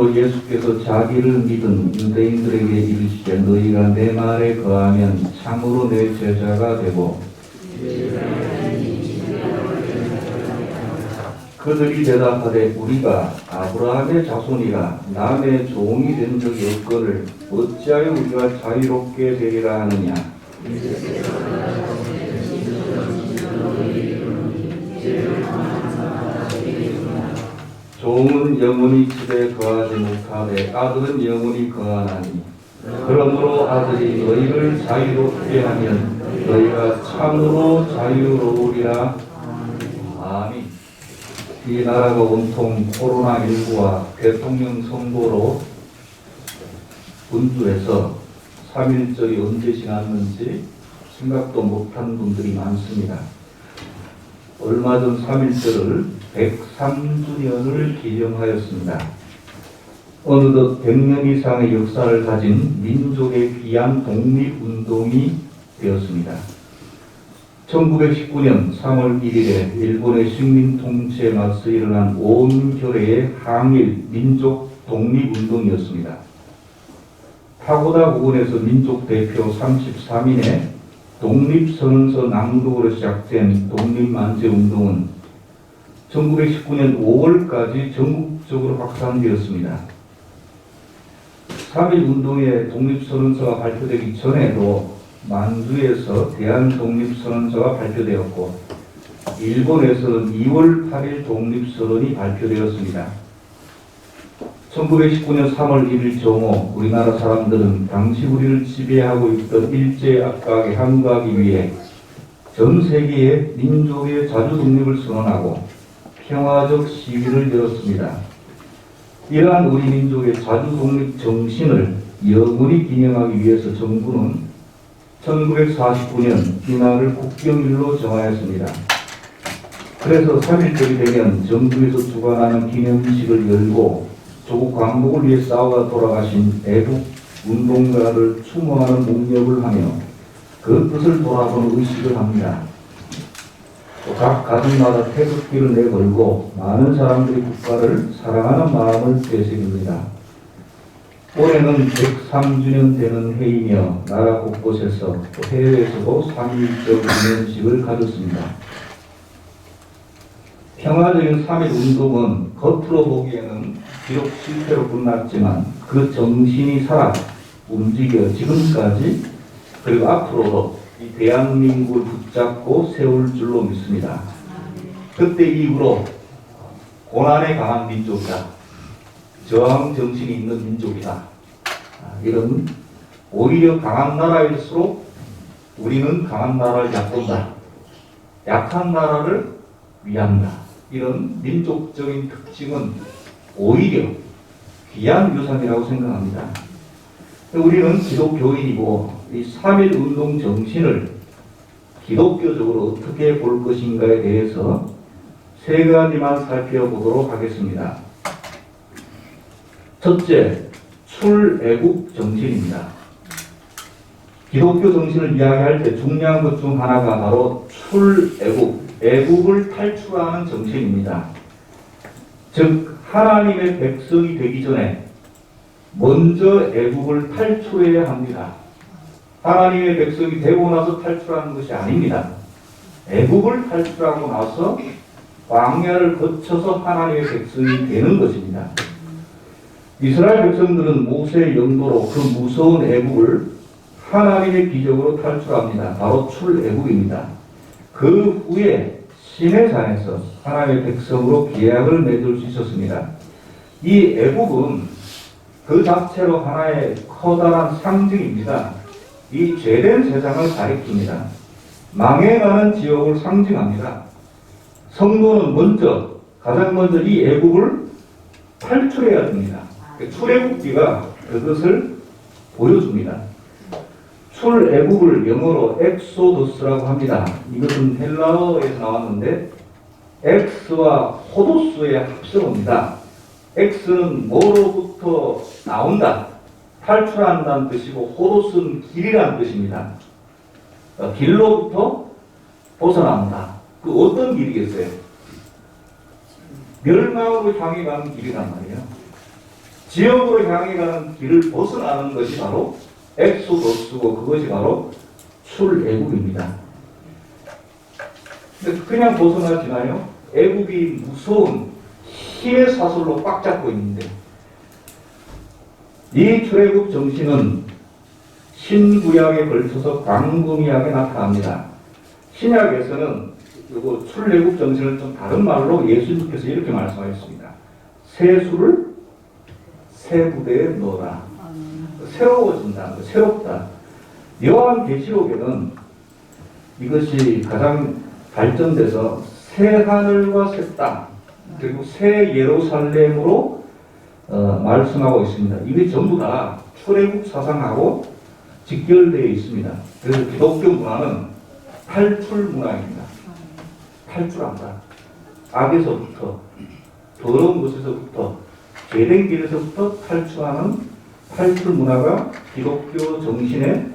그러므로 예수께서 자기를 믿은 유대인들에게 이르시되 너희가 내 말에 거하면 참으로 내 제자가 되고 그들이 대답하되 우리가 아브라함의 자손이라 남의 종이 된 적이 없거늘 어찌하여 우리가 자유롭게 되리라 하느냐 종은 영원히 집에 거하지 못하되 아들은 영원히 거하나니. 그러므로 아들이 너희를 자유롭게 하면 너희가 참으로 자유로우리라. 아멘. 이 나라가 온통 코로나19와 대통령 선거로 분주해서 3일절이 언제 지났는지 생각도 못한 분들이 많습니다. 얼마 전 3일절을 103주년을 기념하였습니다. 어느덧 100년 이상의 역사를 가진 민족의 귀한 독립운동이 되었습니다. 1919년 3월 1일에 일본의 식민 통치에 맞서 일어난 온 결의의 항일 민족 독립운동이었습니다. 파고다 부근에서 민족 대표 33인의 독립선언서 낭독으로 시작된 독립만세 운동은 1919년 5월까지 전국적으로 확산되었습니다. 3.1 운동의 독립선언서가 발표되기 전에도 만주에서 대한독립선언서가 발표되었고 일본에서는 2월 8일 독립선언이 발표되었습니다. 1919년 3월 1일 정오 우리나라 사람들은 당시 우리를 지배하고 있던 일제 압박에 항거하기 위해 전 세계에 민족의 자주 독립을 선언하고 평화적 시위를 열었습니다. 이러한 우리 민족의 자주 독립 정신을 영원히 기념하기 위해서 정부는 1949년 이날을 국경일로 정하였습니다. 그래서 3일절이 되면 정부에서 주관하는 기념식을 열고 조국 광복을 위해 싸워 돌아가신 애국 운동가를 추모하는 묵념을 하며 그 뜻을 돌아보는 의식을 합니다. 또 각 가정마다 태극기를 내걸고 많은 사람들이 국가를 사랑하는 마음을 되새깁니다. 올해는 103주년 되는 해이며 나라 곳곳에서 또 해외에서도 3.1절 기념식을 가졌습니다. 평화적인 3.1 운동은 겉으로 보기에는 비록 실패로 끝났지만 그 정신이 살아 움직여 지금까지 그리고 앞으로도 이 대한민국을 붙잡고 세울 줄로 믿습니다. 그때 이후로 고난에 강한 민족이다. 저항 정신이 있는 민족이다. 아, 이런 오히려 강한 나라일수록 우리는 강한 나라를 약본다. 약한 나라를 위한다. 이런 민족적인 특징은 오히려 귀한 유산이라고 생각합니다. 우리는 기독교인이고 이3.1 운동 정신을 기독교적으로 어떻게 볼 것인가에 대해서 세 가지만 살펴보도록 하겠습니다. 첫째, 출애국 정신입니다. 기독교 정신을 이야기할 때 중요한 것 중 하나가 바로 출애국, 애국을 탈출하는 정신입니다. 즉 하나님의 백성이 되기 전에 먼저 애국을 탈출해야 합니다. 하나님의 백성이 되고 나서 탈출하는 것이 아닙니다. 애국을 탈출하고 나서 광야를 거쳐서 하나님의 백성이 되는 것입니다. 이스라엘 백성들은 모세의 영도로 그 무서운 애국을 하나님의 기적으로 탈출합니다. 바로 출애국입니다. 그 후에 신의 산에서 하나님의 백성으로 계약을 맺을 수 있었습니다. 이 애국은 그 자체로 하나의 커다란 상징입니다. 이 죄된 세상을 가리킵니다. 망해가는 지옥을 상징합니다. 성도는 먼저 가장 먼저 이 애국을 탈출해야 됩니다. 출애국기가 그것을 보여줍니다. 출애국을 영어로 엑소더스라고 합니다. 이것은 헬라어에서 나왔는데 엑스와 호도스의 합성어입니다. 엑스는 뭐로부터 나온다, 탈출한다는 뜻이고 호도스는 길이라는 뜻입니다. 그러니까 길로부터 벗어난다. 그 어떤 길이겠어요? 멸망으로 향해 가는 길이란 말이에요. 지역으로 향해 가는 길을 벗어나는 것이 바로 엑소더스고 그것이 바로 출애굽입니다. 그냥 벗어나지나요? 애굽이 무서운 힘의 사슬로 꽉 잡고 있는데 이 출애굽 정신은 신구약에 걸쳐서 광범위하게 나타납니다. 신약에서는 이거 출애굽 정신을 좀 다른 말로 예수님께서 이렇게 말씀하셨습니다. 세수를 새 부대에 넣어라. 새로워진다. 새롭다. 요한 계시록에는 이것이 가장 발전돼서 새 하늘과 새 땅, 그리고 새 예루살렘으로 어, 말씀하고 있습니다. 이게 전부 다 출애굽 사상하고 직결되어 있습니다. 그래서 기독교 문화는 탈출 문화입니다. 탈출한다. 악에서부터 더러운 것에서부터 죄된 길에서부터 탈출하는 탈출 문화가 기독교 정신에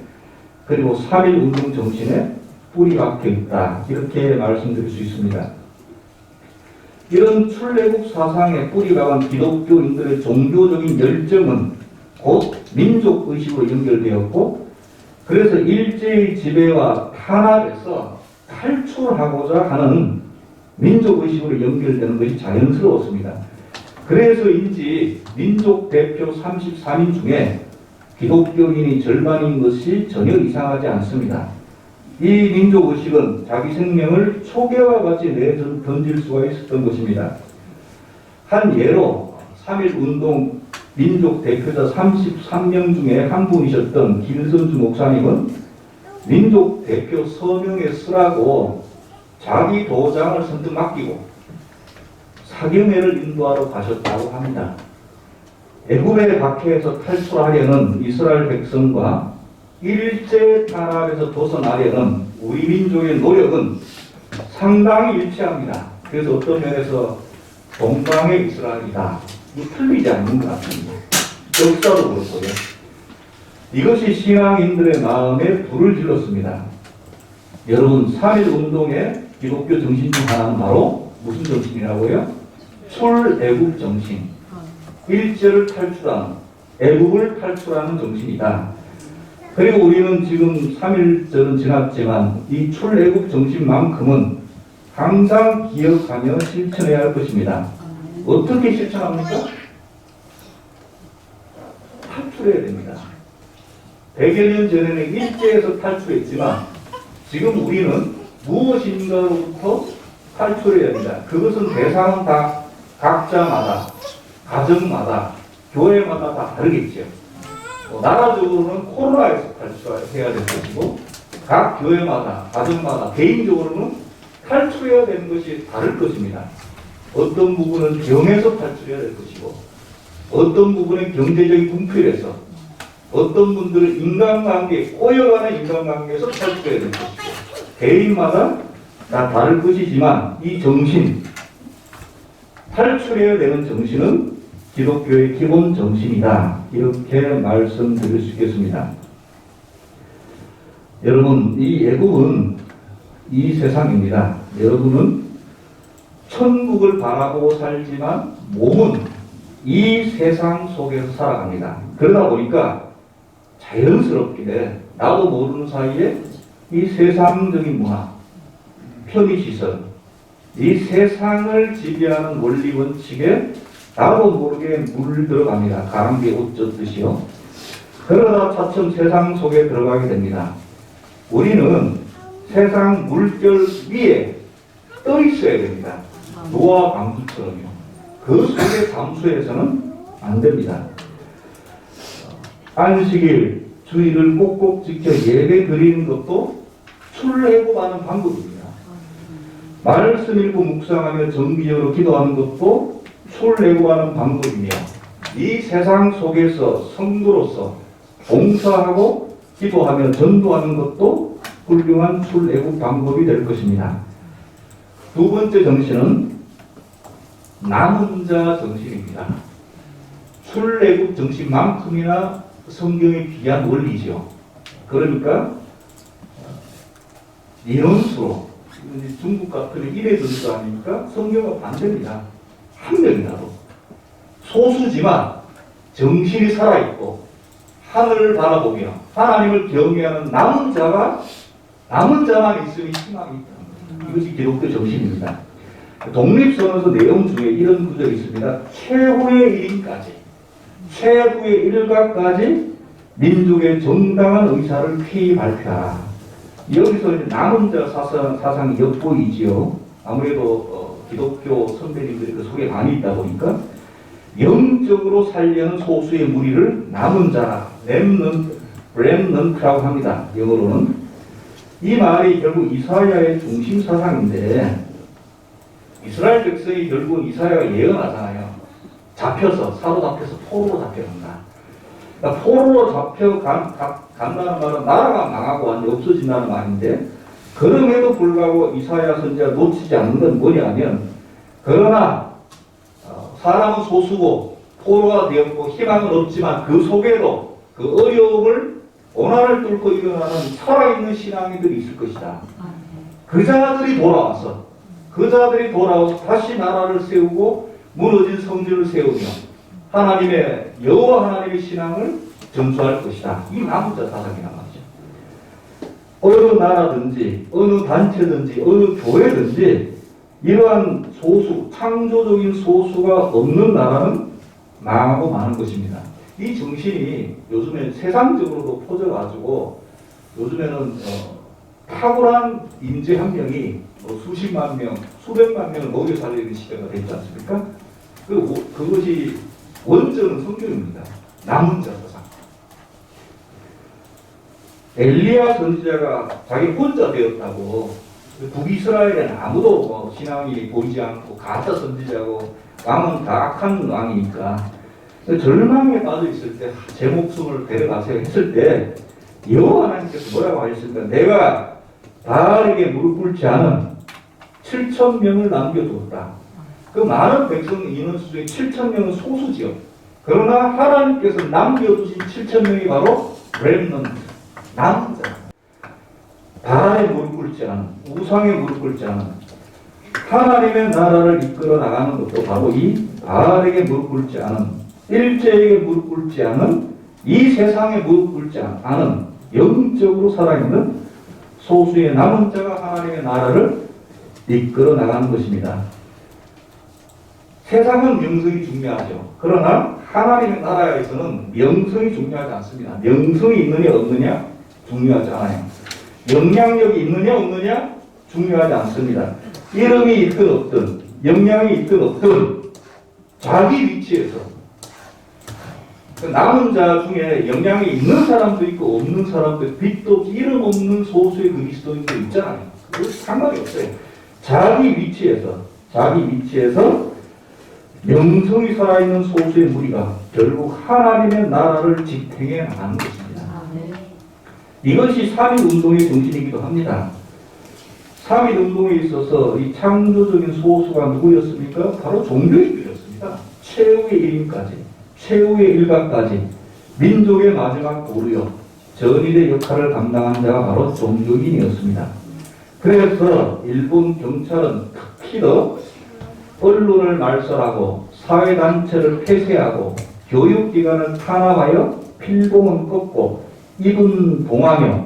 그리고 3.1 운동 정신에 뿌리 박혀 있다. 이렇게 말씀드릴 수 있습니다. 이런 출애굽 사상에 뿌리 박은 기독교인들의 종교적인 열정은 곧 민족 의식으로 연결되었고 그래서 일제의 지배와 탄압에서 탈출하고자 하는 민족 의식으로 연결되는 것이 자연스러웠습니다. 그래서인지 민족 대표 33인 중에 기독교인이 절반인 것이 전혀 이상하지 않습니다. 이 민족 의식은 자기 생명을 초계와 같이 내던질 수가 있었던 것입니다. 한 예로 3.1 운동 민족 대표자 33명 중에 한 분이셨던 김선주 목사님은 민족 대표 서명에 쓰라고 자기 도장을 선뜻 맡기고 사경회를 인도하러 가셨다고 합니다. 애굽의 박해에서 탈출하려는 이스라엘 백성과 일제 탄압에서 벗어나려는 우리 민족의 노력은 상당히 일치합니다. 그래서 어떤 면에서 동방의 이스라엘이다. 이 틀리지 않는 것 같습니다. 역사도 그렇고요. 이것이 신앙인들의 마음에 불을 질렀습니다. 여러분, 3.1 운동의 기독교 정신 중 하나는 바로 무슨 정신이라고요? 출애굽 정신. 일제를 탈출하는, 애굽을 탈출하는 정신이다. 그리고 우리는 지금 3일절은 지났지만 이 출애굽 정신만큼은 항상 기억하며 실천해야 할 것입니다. 어떻게 실천합니까? 탈출해야 됩니다. 100여 년 전에는 일제에서 탈출했지만 지금 우리는 무엇인가로부터 탈출해야 된다. 그것은 대상은 다 각자마다, 가정마다, 교회마다 다 다르겠죠. 뭐 나라적으로는 코로나에서 탈출해야 되는 것이고 각 교회마다, 가정마다, 개인적으로는 탈출해야 되는 것이 다를 것입니다. 어떤 부분은 병에서 탈출해야 될 것이고 어떤 부분은 경제적인 분필에서 어떤 분들은 인간관계, 꼬여가는 인간관계에서 탈출해야 될 것이고 개인마다 다 다를 것이지만 이 정신, 탈출해야 되는 정신은 기독교의 기본 정신이다. 이렇게 말씀드릴 수 있겠습니다. 여러분, 이 애국은 이 세상입니다. 여러분은 천국을 바라보고 살지만 몸은 이 세상 속에서 살아갑니다. 그러다 보니까 자연스럽게 나도 모르는 사이에 이 세상적인 문화, 편의시설, 이 세상을 지배하는 원리 원칙에 나도 모르게 물 들어갑니다. 가랑비에 옷 젖듯이요. 그러다 차츰 세상 속에 들어가게 됩니다. 우리는 세상 물결 위에 떠 있어야 됩니다. 노아 방주처럼요. 그 속에 잠수해서는 안 됩니다. 안식일, 주의를 꼭꼭 지켜 예배 드리는 것도 출애굽하는 방법입니다. 말씀 읽고 묵상하며 정기적으로 기도하는 것도 출애굽하는 방법이며 이 세상 속에서 성도로서 봉사하고 기도하며 전도하는 것도 훌륭한 출애굽 방법이 될 것입니다. 두 번째 정신은 남은 자 정신입니다. 출애굽 정신만큼이나 성경에 비한 원리죠. 그러니까 이제 중국 같은 일회 전수 아닙니까? 성경과 반대입니다. 한 명이라도 소수지만 정신이 살아있고 하늘을 바라보며 하나님을 경외하는 남은 자가 남은 자만 있으니 희망이 있다. 이것이 기독교 정신입니다. 독립선언서 내용 중에 이런 구절이 있습니다. 최후의 일인까지, 최후의 일각까지 민족의 정당한 의사를 피히 발표하라. 여기서 남은 자 사상, 사상이 엿보이지요. 아무래도 어, 기독교 선배님들이 그 속에 많이 있다 보니까 영적으로 살려는 소수의 무리를 남은 자라, 렘넌트, 렘넌트라고 합니다. 영어로는. 이 말이 결국 이사야의 중심 사상인데 이스라엘 백성이 결국 이사야가 예언하잖아요. 잡혀서 사로잡혀서 포로로 잡혀간다. 그러니까 포로로 잡혀간 가- 간다는 말은 나라가 망하고 완전 없어진다는 말인데 그럼에도 불구하고 이사야 선지가 놓치지 않는 건 뭐냐면 그러나 어, 사람은 소수고 포로가 되었고 희망은 없지만 그 속에도 그 어려움을 고난을 뚫고 일어나는 살아있는 신앙인들이 있을 것이다. 그 자들이 돌아와서 그 자들이 돌아와서 다시 나라를 세우고 무너진 성전을 세우며 하나님의 여호와 하나님의 신앙을 전수할 것이다. 이 남자 사상이란 말이죠. 어느 나라든지 어느 단체든지 어느 교회든지 이러한 소수 창조적인 소수가 없는 나라는 망하고 마는 것입니다. 이 정신이 요즘에 세상적으로도 퍼져가지고 요즘에는 어, 탁월한 인재 한 명이 뭐 수십만 명, 수백만 명을 먹여 살리는 시대가 됐지 않습니까? 그, 오- 그것이 원전은 성경입니다. 남은 자 사상. 엘리야 선지자가 자기 혼자 되었다고 북이스라엘에는 아무도 뭐 신앙이 보이지 않고 가짜 선지자고 왕은 다 악한 왕이니까 절망에 빠져 있을 때 제 목숨을 데려가세요 했을 때 여호와 하나님께서 뭐라고 하셨습니까? 내가 바알에게 무릎 꿇지 않은 7천 명을 남겨두었다. 그 많은 백성 인원수 중에 7천 명은 소수지요. 그러나 하나님께서 남겨두신 7천 명이 바로 렘넌트, 남은 자. 바알에 무릎 꿇지 않은, 우상에 무릎 꿇지 않은, 하나님의 나라를 이끌어 나가는 것도 바로 이 바알에게 무릎 꿇지 않은, 일제에게 무릎 꿇지 않은, 이 세상에 무릎 꿇지 않은 영적으로 살아있는 소수의 남은 자가 하나님의 나라를 이끌어 나가는 것입니다. 세상은 명성이 중요하죠. 그러나 하나님의 나라에서는 명성이 중요하지 않습니다. 명성이 있느냐 없느냐 중요하지 않아요. 영향력이 있느냐 없느냐 중요하지 않습니다. 이름이 있든 없든 영향이 있든 없든 자기 위치에서 그 남은 자 중에 영향이 있는 사람도 있고 없는 사람도 있고 빛도 없이 이름 없는 소수의 그리스도인도 있잖아요. 그 상관이 없어요. 자기 위치에서 자기 위치에서 명성이 살아있는 소수의 무리가 결국 하나님의 나라를 지탱해 나가는 것입니다. 이것이 3.1 운동의 정신이기도 합니다. 3.1 운동에 있어서 이 창조적인 소수가 누구였습니까? 바로 종교인들이었습니다. 최후의 일인까지, 최후의 일각까지, 민족의 마지막 보루요, 전일의 역할을 감당한 자가 바로 종교인이었습니다. 그래서 일본 경찰은 특히 더 언론을 말살하고 사회단체를 폐쇄하고 교육기관을 탄압하여 필봉은 꺾고 입은 봉하며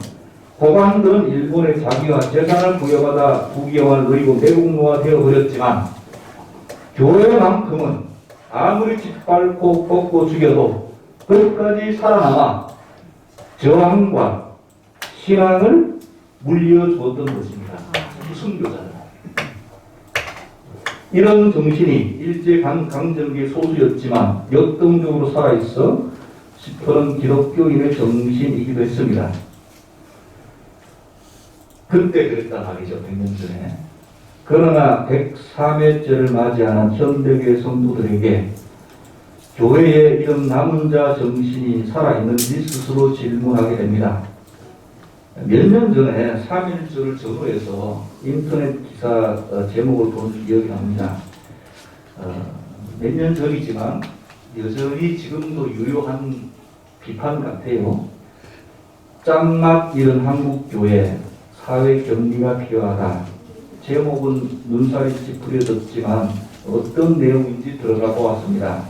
고관들은 일본의 자기와 재산을 부여받아 부귀영화를 누리고 매국노가 되어버렸지만 교회만큼은 아무리 짓밟고 꺾고 죽여도 끝까지 살아남아 저항과 신앙을 물려주었던 것입니다. 순교자들. 이런 정신이 일제 강, 강점기의 소수였지만 역동적으로 살아있어 시퍼런 기독교인의 정신이기도 했습니다. 그때 그랬단 말이죠, 100년 전에. 그러나 103회째를 맞이하는 현대교회 성도들에게 교회의 이런 남은 자 정신이 살아있는지 스스로 질문하게 됩니다. 몇 년 전에 3.1주를 전후해서 인터넷 기사 어, 제목을 본 기억이 납니다. 어, 몇년 전이지만 여전히 지금도 유효한 비판 같아요. 짱맛 잃은 한국교회 사회 격리가 필요하다. 제목은 눈살이 찌푸려졌지만 어떤 내용인지 들어가 보았습니다.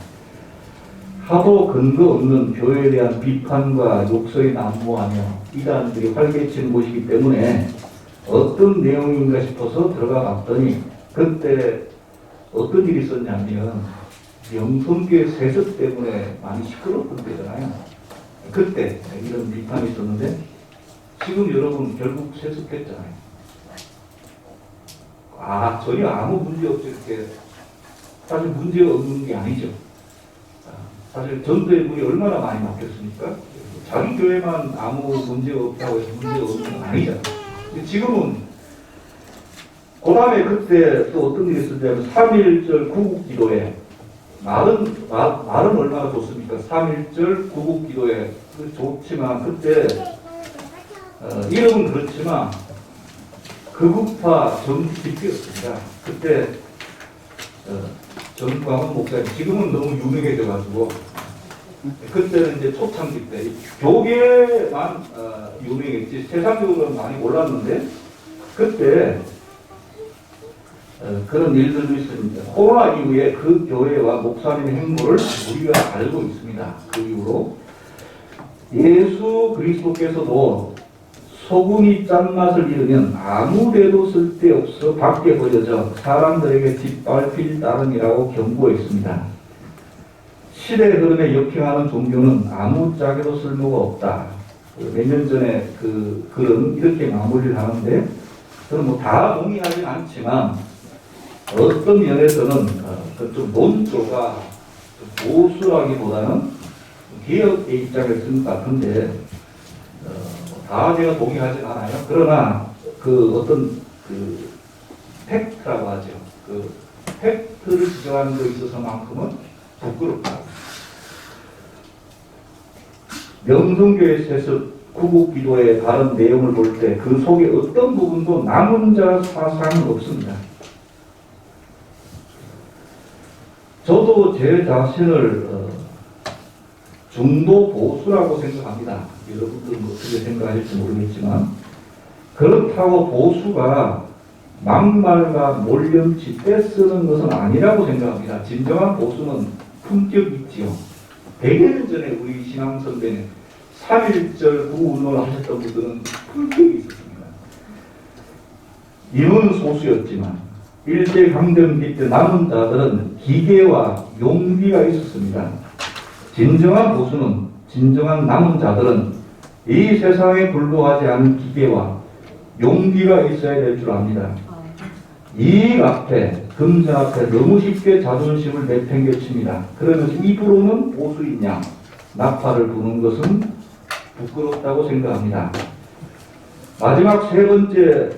하도 근거 없는 교회에 대한 비판과 욕설이 난무하며 이단들이 활개치는 곳이기 때문에 어떤 내용인가 싶어서 들어가 봤더니 그때 어떤 일이 있었냐면 영성교회 세습 때문에 많이 시끄럽던 때잖아요. 그때 이런 비판이 있었는데 지금 여러분 결국 세습했잖아요. 아 전혀 아무 문제 없이 이렇게 사실 문제가 없는 게 아니죠. 아, 사실 전도의 문이 얼마나 많이 막혔습니까? 자기 교회만 아무 문제가 없다고 해서 문제가 없는 건 아니잖아요. 지금은 그 다음에 그때 또 어떤 일이 있었냐면 3.1절 구국기도에 말은 말, 말은 얼마나 좋습니까? 3.1절 구국 기도에 그 좋지만 그때 어, 이름은 그렇지만 극우파 정집이었습니다. 그때 어, 전광훈 목사님 지금은 너무 유명해져가지고 그때는 이제 초창기 때 교계만 어, 유명했지 세상적으로는 많이 몰랐는데 그때 어, 그런 일들도 있습니다. 코로나 이후에 그 교회와 목사님의 행보를 우리가 알고 있습니다. 그 이후로 예수 그리스도께서도 소금이 짠맛을 잃으면 아무데도 쓸데없어 밖에 버려져 사람들에게 짓밟힐 따름이라고 경고했습니다. 시대 흐름에 역행하는 종교는 아무 짝에도 쓸모가 없다. 몇 년 전에 그 글은 이렇게 마무리를 하는데 저는 뭐 다 동의하진 않지만 어떤 면에서는 어, 그좀 논조가 좀 보수라기보다는 쓴것 같은데 어, 다 제가 동의하진 않아요. 그러나 그 어떤 그 팩트라고 하죠. 그 팩트를 지적하는 데 있어서만큼은 부끄럽다. 명성교회에서 구국 기도의 다른 내용을 볼 때 그 속에 어떤 부분도 남은 자 사상은 없습니다. 저도 제 자신을 어, 중도 보수라고 생각합니다. 여러분들은 어떻게 생각할지 모르겠지만 그렇다고 보수가 막말과 몰렴치 떼쓰는 것은 아니라고 생각합니다. 진정한 보수는 품격이 있지요. 100년 전에 우리 신앙 선배는 3.1절 구운동을 하셨던 분들은 품격이 있었습니다. 이는 소수였지만 일제강점기 때 남은 자들은 기계와 용기가 있었습니다. 진정한 보수는 진정한 남은 자들은 이 세상에 불구하지 않은 기계와 용기가 있어야 될 줄 압니다. 이익 앞에, 금전 앞에 너무 쉽게 자존심을 내팽개칩니다. 그러면서 입으로는 보수인 양, 나팔을 부는 것은 부끄럽다고 생각합니다. 마지막 세 번째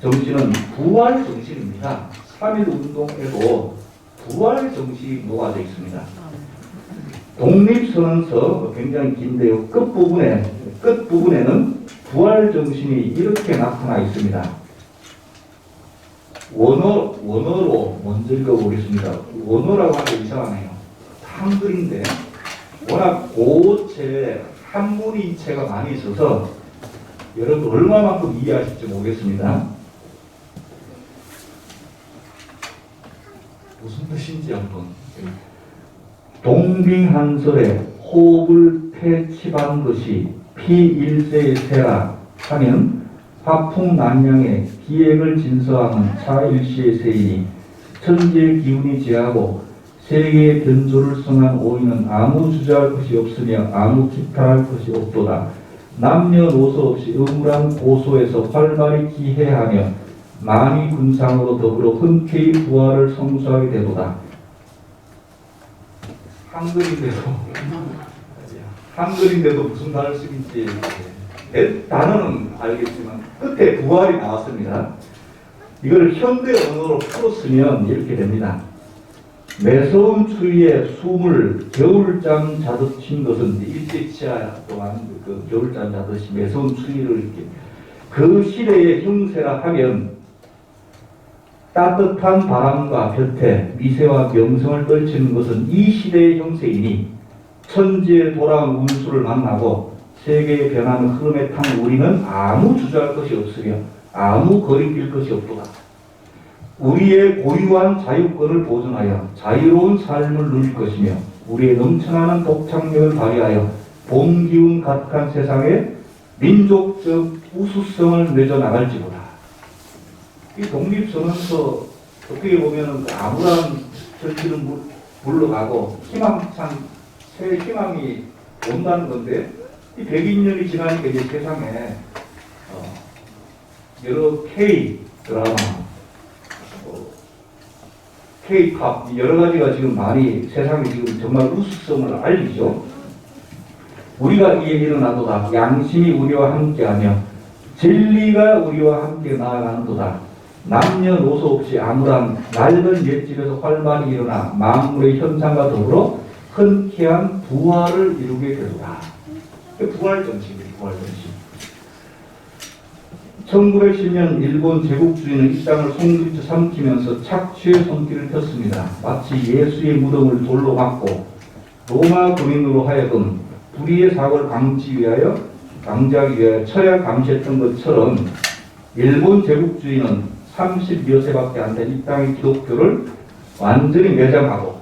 정신은 부활 정신입니다. 3.1 운동에도 부활 정신이 녹아져 있습니다. 독립선언서 굉장히 긴데요. 끝부분에, 끝부분에는 부활 정신이 이렇게 나타나 있습니다. 원어, 원어로 먼저 읽어보겠습니다. 원어라고 하기 이상하네요. 한글인데, 워낙 고체, 한문이체가 많이 있어서 여러분 얼마만큼 이해하실지 모르겠습니다. 무슨 뜻인지 한번. 동빙한설에 호흡을 패치한 것이 피일세의 세라 하면 화풍난양의 기획을 진서하는 차일시의 세이니 천지의 기운이 제하고 세계의 변조를 성한 오이는 아무 주저할 것이 없으며 아무 기탈할 것이 없도다. 남녀노소 없이 음울한 고소에서 활발히 기해하며 만이 군상으로 더불어 흔쾌히 부활을 성수하게 되도다. 한글인데도 한글인데도 무슨 단어를 쓰긴지 네, 단어는 알겠지만 끝에 부활이 나왔습니다. 이걸 현대 언어로 풀었으면 이렇게 됩니다. 매서운 추위에 숨을 겨울잠 자듯 쉰 것은 일제치하 동안 그 겨울잠 자듯이 매서운 추위를 이렇게 그 시대의 형세라 하면 따뜻한 바람과 볕에 미세와 명성을 떨치는 것은 이 시대의 형세이니 천지에 돌아온 운수를 만나고 세계의 변하는 흐름에 탄 우리는 아무 주저할 것이 없으며 아무 거리낄 것이 없도다. 우리의 고유한 자유권을 보존하여 자유로운 삶을 누릴 것이며 우리의 넘쳐나는 독창력을 발휘하여 봄 기운 가득한 세상에 민족적 우수성을 맺어 나갈지보다 이 독립선언서 어떻게 보면 아무런 절기는 물- 물러가고 희망찬 새 희망이 온다는 건데 이 100인년이 지나니까 이제 세상에 어, 여러 K 드라마, 어, K-팝 여러 가지가 지금 많이 세상에 지금 정말 우수성을 알리죠. 우리가 이에 일어나도다 양심이 우리와 함께하며 진리가 우리와 함께 나아가는도다. 남녀노소 없이 아무런 낡은 옛집에서 활만이 일어나 만물의 현상과 더불어 흔쾌한 부활을 이루게 되도다. 부활 정신이에요, 부활 정신. 1910년 일본 제국주의는 이 땅을 송두리째 삼키면서 착취의 손길을 폈습니다. 마치 예수의 무덤을 돌로 막고 로마 군인으로 하여금 불의의 사고를 방지 위하여 방지하기 위하여 철야 감시했던 것처럼 일본 제국주의는 30여 세밖에 안 된 이 땅의 기독교를 완전히 매장하고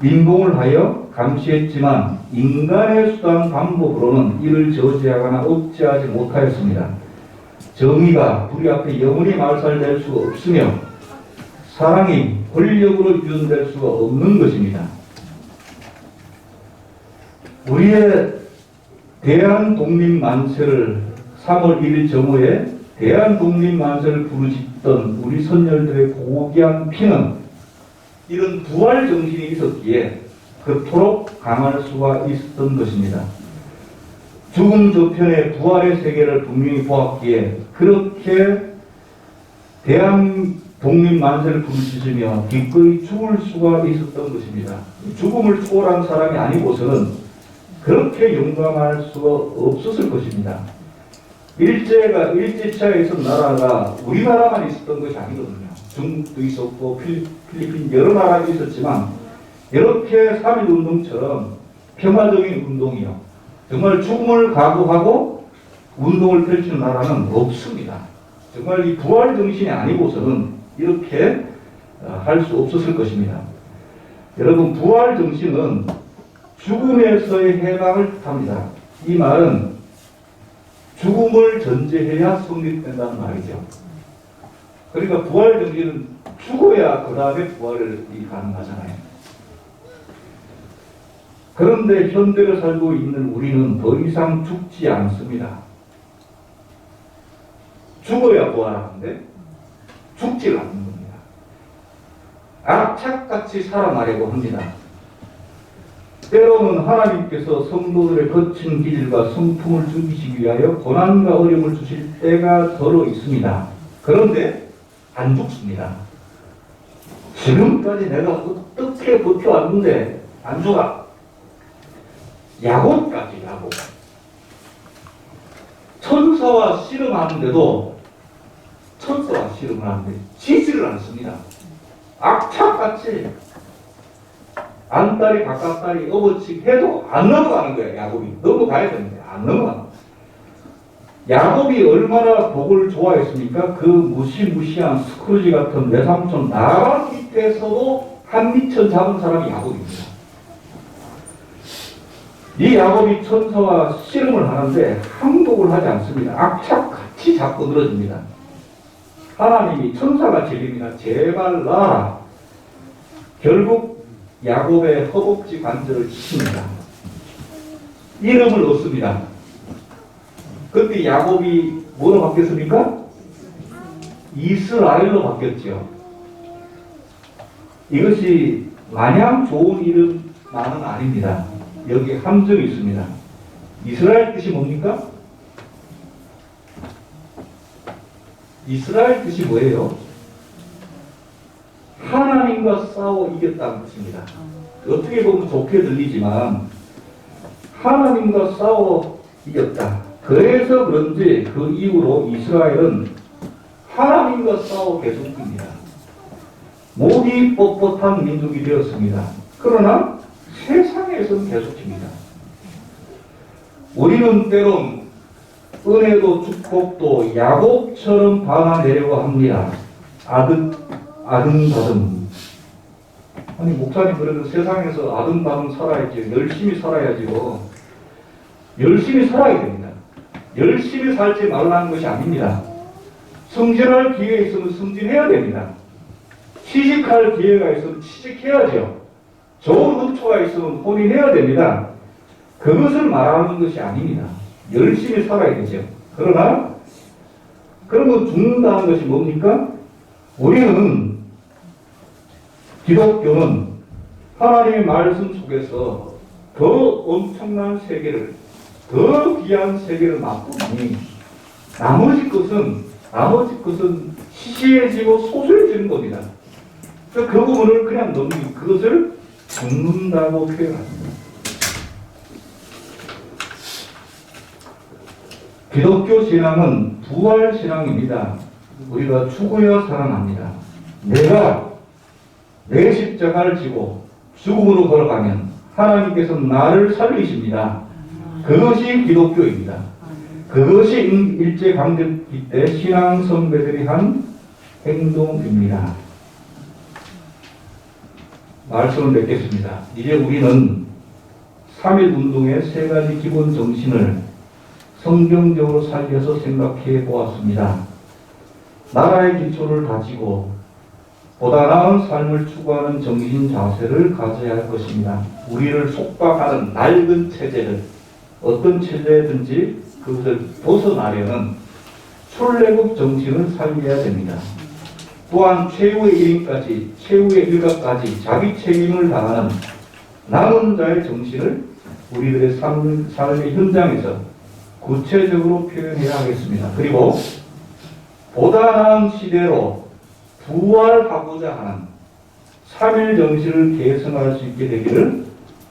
민봉을 하여 감시했지만 인간의 수단 방법으로는 이를 저지하거나 억제하지 못하였습니다. 정의가 우리 앞에 영원히 말살될 수가 없으며 사랑이 권력으로 유연될 수가 없는 것입니다. 우리의 대한 독립 만세를 3월 1일 정오에 대한 독립 만세를 부르짖 던 우리 선열들의 고귀한 피는 이런 부활 정신이 있었기에 그토록 강할 수가 있었던 것입니다. 죽음 저편의 부활의 세계를 분명히 보았기에 그렇게 대한 독립 만세를 부르짖으며 기꺼이 죽을 수가 있었던 것입니다. 죽음을 초월한 사람이 아니고서는 그렇게 용감할 수가 없었을 것입니다. 일제가 일제차에 있었던 나라가 우리나라만 있었던 것이 아니거든요. 중국도 있었고 필리- 필리핀 여러 나라도 있었지만 이렇게 3.1 운동처럼 평화적인 운동이요. 정말 죽음을 각오하고 운동을 펼치는 나라는 없습니다. 정말 이 부활 정신이 아니고서는 이렇게 어, 할수 없었을 것입니다. 여러분 부활 정신은 죽음에서의 해방을 뜻합니다. 이 말은 죽음을 전제해야 성립된다는 말이죠. 그러니까 부활 정신은 죽어야 그 다음에 부활이 가능하잖아요. 그런데 현대를 살고 있는 우리는 더 이상 죽지 않습니다. 죽어야 부활하는데 죽지 않는 겁니다. 악착같이 살아나려고 합니다. 때로는 하나님께서 성도들의 거친 기질과 성품을 죽이시기 위하여 고난과 어려움을 주실 때가 더러 있습니다. 그런데 안 죽습니다. 지금까지 내가 어떻게 버텨왔는데 안 죽어. 야곱까지 야곱. 천사와 씨름하는데도 천사와 씨름을 하는데 지지를 않습니다. 악착같이 안딸이 바깥딸이 어버치 해도 안 넘어가는 거야 야곱이. 넘어가야 되는데 안 넘어가는 거야. 야곱이 얼마나 복을 좋아했습니까? 그 무시무시한 스크루지 같은 외삼촌 나라 밑에서도 한 미천 잡은 사람이 야곱입니다. 이 야곱이 천사와 씨름을 하는데 항복을 하지 않습니다. 악착같이 잡고 늘어집니다. 하나님이 천사가 제립니다. 제발 나라 결국 야곱의 허벅지 관절을 치십니다. 이름을 얻습니다. 그때 야곱이 뭐로 바뀌었습니까? 이스라엘로 바뀌었죠. 이것이 마냥 좋은 이름만은 아닙니다. 여기 함정이 있습니다. 이스라엘 뜻이 뭡니까? 이스라엘 뜻이 뭐예요? 하나님과 싸워 이겼다는 뜻입니다. 어떻게 보면 좋게 들리지만 하나님과 싸워 이겼다. 그래서 그런지 그 이후로 이스라엘은 하나님과 싸워 계속 이깁니다. 목이 뻣뻣한 민족이 되었습니다. 그러나 세상에서는 계속 집니다. 우리는 때론 은혜도 축복도 야곱처럼 받아내려고 합니다. 아득 아등바등 아니 목사님 그래도 세상에서 아등바등 살아야지 열심히 살아야지요. 열심히 살아야 됩니다. 열심히 살지 말라는 것이 아닙니다. 승진할 기회 있으면 승진해야 됩니다. 취직할 기회가 있으면 취직해야죠. 좋은 흡초가 있으면 혼인해야 됩니다. 그것을 말하는 것이 아닙니다. 열심히 살아야 되죠. 그러나 그러면 죽는다는 것이 뭡니까? 우리는 기독교는 하나님의 말씀 속에서 더 엄청난 세계를 더 귀한 세계를 맛보니 나머지 것은 나머지 것은 시시해지고 소소해지는 겁니다. 그 부분을 그냥 넘기 그것을 죽는다고 표현합니다. 기독교 신앙은 부활 신앙입니다. 우리가 죽어야 살아납니다. 내가 내 십자가를 지고 죽음으로 걸어가면 하나님께서 나를 살리십니다. 그것이 기독교입니다. 그것이 일제강점기 때 신앙 선배들이 한 행동입니다. 말씀을 맺겠습니다. 이제 우리는 3.1 운동의 세 가지 기본 정신을 성경적으로 살려서 생각해 보았습니다. 나라의 기초를 다지고 보다 나은 삶을 추구하는 정신 자세를 가져야 할 것입니다. 우리를 속박하는 낡은 체제를 어떤 체제든지 그것을 벗어나려는 출애굽 정신을 살려야 됩니다. 또한 최후의 일인까지 최후의 일각까지 자기 책임을 다하는 남은 자의 정신을 우리들의 삶, 삶의 현장에서 구체적으로 표현해야 하겠습니다. 그리고 보다 나은 시대로 부활 하고자 하는 3일 정신을 계승할 수 있게 되기를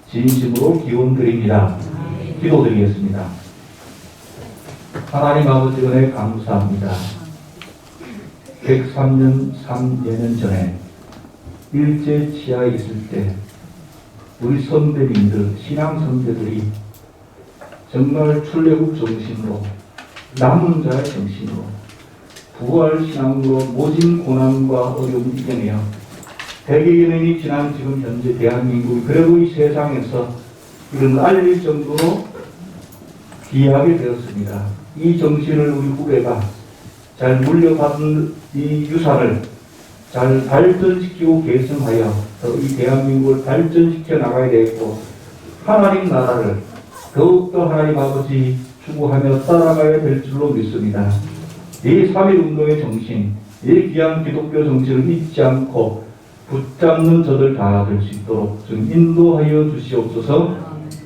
진심으로 기원 드립니다. 기도드리겠습니다. 하나님 아버지 은혜 감사합니다. 103년 3년 전에 일제 치하에 있을 때 우리 선배님들, 신앙 선배들이 정말 출애굽 정신으로 남은 자의 정신으로 부활 신앙으로 모진 고난과 어려움을 이겨내어 년이 지난 지금 현재 대한민국이 그래도 이 세상에서 이런 알릴 정도로 귀하게 되었습니다. 이 정신을 우리 후배가 잘 물려받은 이 유산을 잘 발전시키고 계승하여 더이 대한민국을 발전시켜 나가야 되겠고 하나님 나라를 더욱더 하나님 아버지 추구하며 따라가야 될 줄로 믿습니다. 이3.1 운동의 정신, 이 귀한 기독교 정신을 잊지 않고 붙잡는 저들 다 될 수 있도록 좀 인도하여 주시옵소서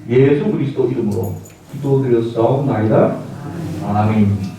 예수 그리스도 이름으로 기도드렸사옵나이다. 아멘.